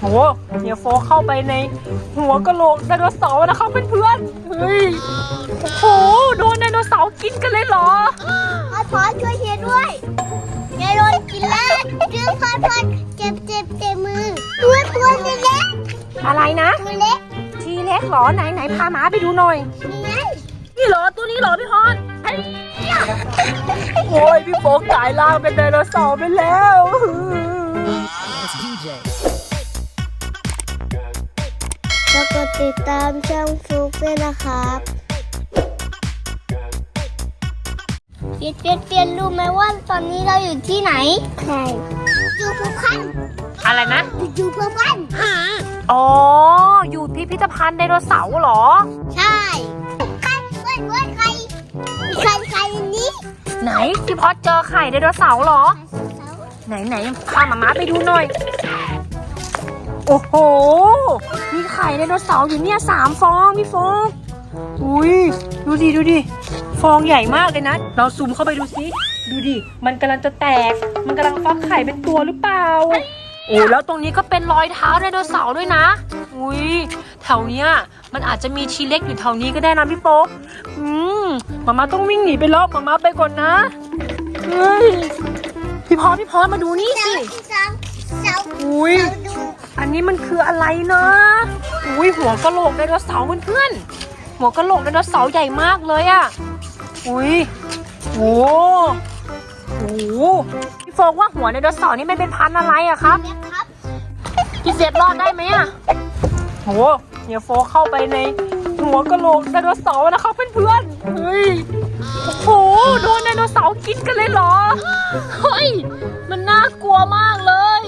โหเฮียโฟกเข้าไปในหัวกะโหลกไดโนเสาร์นะครับเพื่อนๆเฮ้ยโอ้โหโดนไดโนเสาร์กินกันเลยเหรอพอพอช่วยเฮียด้วยยายโดนกินแล้วดื้อพอพอเจ็บเจ็บเจ็บมือตัวตัวเล็กอะไรนะตัวเล็กทีเล็กเหรอไหนไหนพาหมาไปดูหน่อย นี่ไงนี่เหรอตัวนี้เหรอพี่พรโอ้ยพี่โฟกกลายร่างเป็นไดโนเสาร์ไปแล้ว แล้วก็ติดตามช่องฟลุกด้วยนะครับเปลี่ยนเปลี่ยนเปลี่ยนรู้ไหมว่าตอนนี้เราอยู่ที่ไหนใช่อยู่ภูเขาอะไรนะอยู่ภูเขาอ๋อ อยู่พิพิธภัณฑ์ไดโนเสาร์เหรอ ใช่ใครเว้ยเว้ยใครใครใครอันนี้ ไหนพี่พอดเจอไข่ไดโนเสาร์เหรอ ไหนไหนพาหมาม้าไปดูหน่อย โอ้โห มีไข่ไดโนเสาร์อยู่เนี่ยสามฟองพี่ฟองอุ้ยดูดิดูดิฟองใหญ่มากเลยนะ เราซูมเข้าไปดูสิดูดิ มันกำลังจะแตก มันกำลังฟักไข่เป็นตัวหรือเปล่า โอ้แล้วตรงนี้ก็เป็นรอยเท้าไดโนเสาร์ด้วยนะ อุ้ยแถวเนี้ยมันอาจจะมีชีเล็กอยู่แถวนี้ก็ได้นะพี่โป๊กอืมมาม่าต้องวิ่งหนีไปแล้วมาม่าไปก่อนนะ เฮ้ย พี่พอพี่พอมาดูนี่สิเสาเสาอุ้ยเสาดูอั นี้มันคืออะไรนะอุ้ยหัวกะโหลกไดโนเสาร์เพื่อนๆหัวกะโหลกไดโนเสาร์ใหญ่มากเลยอะอุ้ยโอ้โหพี่โฟกว่าหัวไดโนเสาร์นี่มันเป็นพันอะไรอะครับเล็กครับพี่เซฟรอดได้ไหมอะโหเฮียโฟกเข้าไปในหัวกะโหลกไดโนเสาร์นะครับเพื่อนๆเฮ้ยโอ้โหโดนไดโนเสาร์กินกันเลยเหรอเฮ้ยมันน่ากลัวมากเลย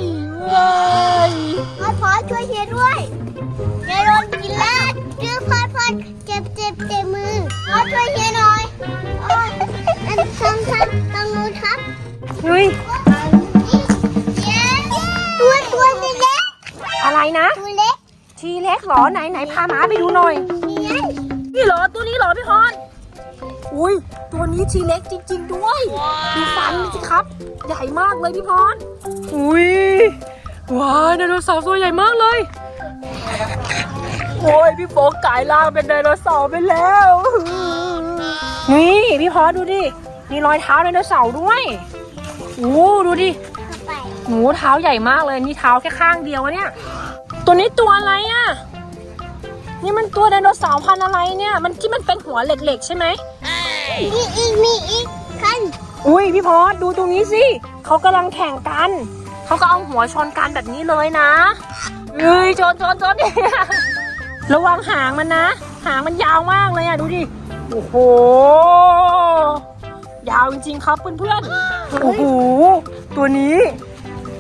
เฮ้ยเย้ตัวตัวเล็กอะไรนะตัวเล็กทีเล็กเหรอไหนไหนพาหมาไปดูหน่อยนี่ไงนี่เหรอตัวนี้เหรอพี่พรอุ้ยตัวนี้ทีเล็กจริง ๆ ด้วยดูฟันสิครับ ใหญ่มากเลยพี่พรอุ้ยว้าวไดโนเสาร์ตัวใหญ่มากเลยโอ้ยพี่โฟกกลายร่างเป็นไดโนเสาร์ไปแล้วนี่พี่พรดูดิมีรอยเท้าไดโนเสาร์ด้วย โอ้ดูดิเข้าไปหมูเท้าใหญ่มากเลยนี่เท้าแค่ข้างเดียวอะเนี่ย ตัวนี้ตัวอะไรอะนี่มันตัวไดโนเสาร์พันธุ์อะไรเนี่ย มันที่มันเป็นหัวเหล็กๆใช่ไหมมีอีกมีอีกคันอุ้ยพี่พอสดูตรงนี้สิเขากำลังแข่งกันเขาก็เอาหัวชนกันแบบนี้เลยนะเอ้ยชนชนชนระวังหางมันนะ หางมันยาวมากเลยอะดูดิโอ้โห ยาวจริงๆครับเพื่อนๆโอ้โหตัวนี้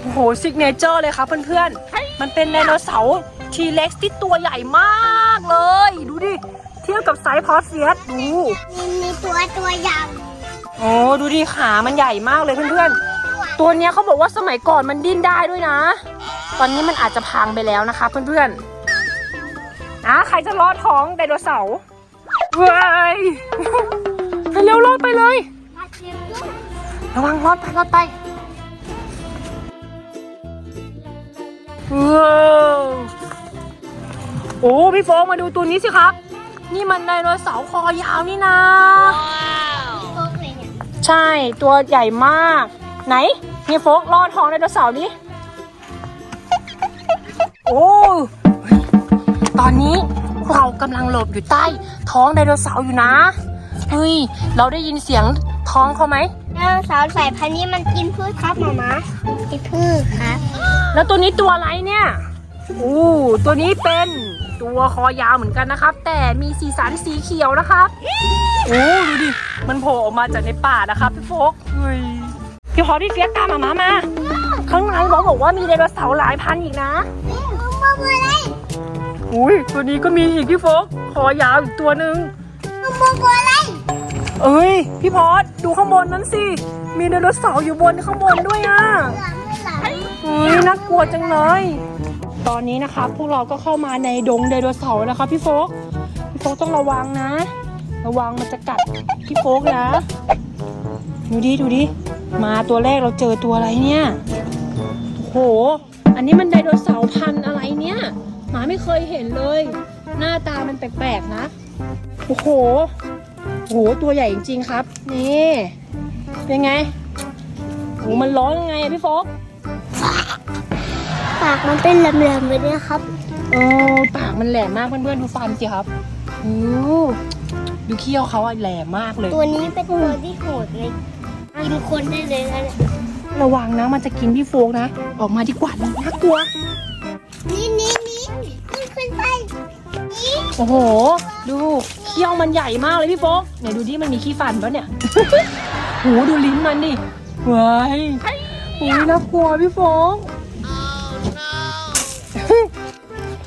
โอ้โหซิกเนเจอร์เลยครับเพื่อนๆมันเป็นไดโนเสาร์ทีเล็กที่ตัวใหญ่มากเลย ดูดิ เทียบกับไซส์พอสเซียสดูมีมีตัวตัวยาวโอ้ดูดิขามันใหญ่มากเลยเพื่อนๆ ตัวเนี้ยเขาบอกว่าสมัยก่อนมันดิ้นได้ด้วยนะ ตอนนี้มันอาจจะพังไปแล้วนะคะเพื่อนๆนะใครจะรอดท้องไดโนเสาร์เว้ยไปเร็วรอดไปเลย มาเทียมด้วยระวังรอดไปรอดไปว้าวโอ้พี่โฟกมาดูตัวนี้สิครับ นี่มันไดโนเสาร์คอยาวนี่นะโต๊ะเลยเนี่ยใช่ตัวใหญ่มาก ไหนนี่โฟกรอดท้องไดโนเสาร์นี้โอ้ตอนนี้เรากำลังหลบอยู่ใต้ท้องไดโนเสาร์อยู่นะเฮ้ยเราได้ยินเสียง ท้องเขาไหมไดโนเสาร์สายพันธุ์นี้มันกินพืชครับหมามากินพืชครับ แล้วตัวนี้ตัวอะไรเนี่ยอู้ตัวนี้เป็นตัวคอยาวเหมือนกันนะครับ แต่มีสีสันสีเขียวนะครับโอ้ดูดิมันโผล่ออกมาจากในป่านะครับพี่โฟกเฮ้ยพี่พอพี่เฟียสตามหมามามาข้างในน้องบอกว่ามีไดโนเสาร์หลายพันอีกนะมึงมาเมื่อไรอุ้ยตัวนี้ก็มีอีกพี่โฟกคอยาวอีกตัวหนึ่งมึงมาเมื่อไร เอ้ย พี่พอดดูข้างบนนั้นสิ มีไดโนเสาร์อยู่บนข้างบนด้วยอะหลังไม่หลังอุ้ยน่ากลัวจังเลย ตอนนี้นะคะ พวกเราก็เข้ามาในดงไดโนเสาร์นะคะพี่โฟกพี่โฟกต้องระวังนะ ระวังมันจะกัดพี่โฟกนะดูดิดูดิมาตัวแรกเราเจอตัวอะไรเนี่ยโอ้โหอันนี้มันไดโนเสาร์พันธุ์อะไรเนี่ยหมาไม่เคยเห็นเลย หน้าตามันแปลกๆนะ โอ้โห โอ้โหตัวใหญ่จริงๆครับ นี่เป็นไงโอ้โหมันร้อนยังไงอะพี่โฟกปากมันเป็นแหลมๆไปเนี่ยครับ เออปากมันแหลมมากเพื่อนๆดูฟันสิครับโอ้ดูเขี้ยวเขาอะแหลมมากเลย ตัวนี้เป็นตัวที่โหดเลยกินคนได้เลยนะเนี่ยระวังนะมันจะกินพี่โฟกนะ ออกมาดีกว่าน่ากลัว นี่นี่นี่ขึ้นขึ้นไปนี่โอ้โห ดูเขี้ยวมันใหญ่มากเลยพี่โฟก เนี่ยดูดิมันมีขี้ฟันปะเนี่ยโหดูลิ้นมันดิเว้ายโอ้ยน่ากลัวพี่โฟก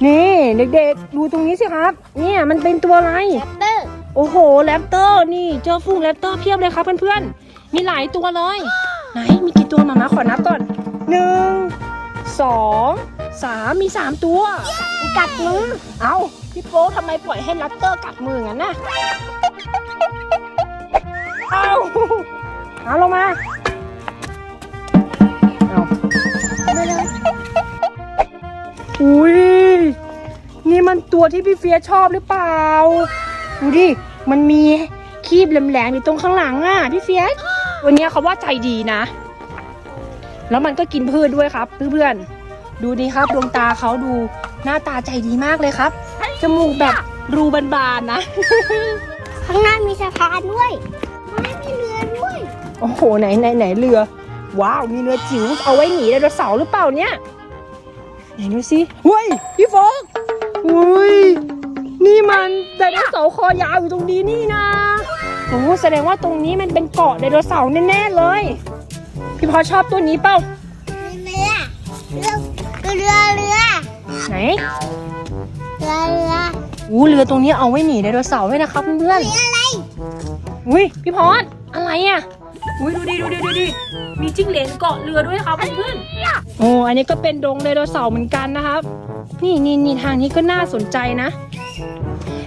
นี่เด็กๆ ดูตรงนี้สิครับ เนี่ยมันเป็นตัวอะไร แรปเตอร์โอ้โหแรปเตอร์นี่เจอฟูงแรปเตอร์เพียบเลยครับเพื่อนๆ มีหลายตัวเลย ไหนมีกี่ตัวมามาขอนับก่อนหนึ่งสองสามมีสามตัว กัดมือ เอ้าพี่โป๊ทำไมปล่อยให้แรปเตอร์กัดมืองั้นน่ะ เอาเอาลงมาเอามาเลยอุ้ยนี่มันตัวที่พี่เฟียชอบหรือเปล่า ดูดิ มันมีคีบแหลมๆอยู่ตรงข้างหลังอะพี่เฟียสตัวเนี้ยเขาว่าใจดีนะ แล้วมันก็กินพืชด้วยครับเพื่อนๆ ดูดิครับดวงตาเขาดูหน้าตาใจดีมากเลยครับ จมูกแบบรูบานๆนะ ข้างหน้ามีสะพานด้วย โอ้โหไหนไหนไหนเรือ ว้าวมีเรือจิ๋วเอาไว้หนีไดโนเสาร์หรือเปล่าเนี่ยไหนดูสิเฮ้ยพี่โฟกเฮ้ยนี่มันไดโนเสาร์คอยาวอยู่ตรงนี้นี่นะโอ้แสดงว่าตรงนี้มันเป็นเกาะไดโนเสาร์แน่ๆเลย พี่พอชอบตัวนี้เปล่าเรือเรือเรือเรือไหนเรือเรืออู้เรือตรงนี้เอาไว้หนีไดโนเสาร์ไว้นะครับเพื่อนเรืออะไรๆอุ้ยพี่พอดอะไรอะ อุ้ยดูดิดูดิดูดิมีจิ้งเหลนเกาะเรือด้วยครับเพื่อนๆโอ้อันนี้ก็เป็นดงไดโนเสาร์เหมือนกันนะครับ นี่นี่นี่ทางนี้ก็น่าสนใจนะ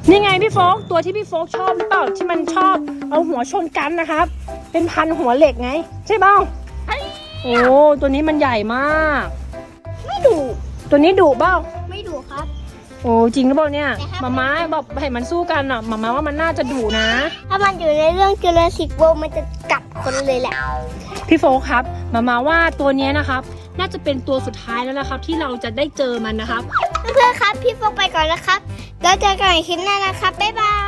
นี่ไงพี่โฟกตัวที่พี่โฟกชอบหรือเปล่าที่มันชอบ เอาหัวชนกันนะครับ เป็นพันหัวเหล็กไง ใช่เปล่าโอ้ตัวนี้มันใหญ่มาก ไม่ดุตัวนี้ดุเปล่าไม่ดุครับ โอ้จริงหรือเปล่าเนี่ยแต่ถ้ามาม่าบอกให้มันสู้กันอะมาม่าว่ามันน่าจะดุนะ ถ้ามันอยู่ในเรื่องจูราสสิกโวมันจะ กัดคนเลยแหละ พี่โฟกครับ มาม่าว่าตัวเนี้ยนะครับ น่าจะเป็นตัวสุดท้ายแล้วนะครับ ที่เราจะได้เจอมันนะครับ เพื่อนๆครับ พี่โฟกไปก่อนนะครับ แล้วเจอกันใหม่คลิปหน้านะครับ บ๊ายบาย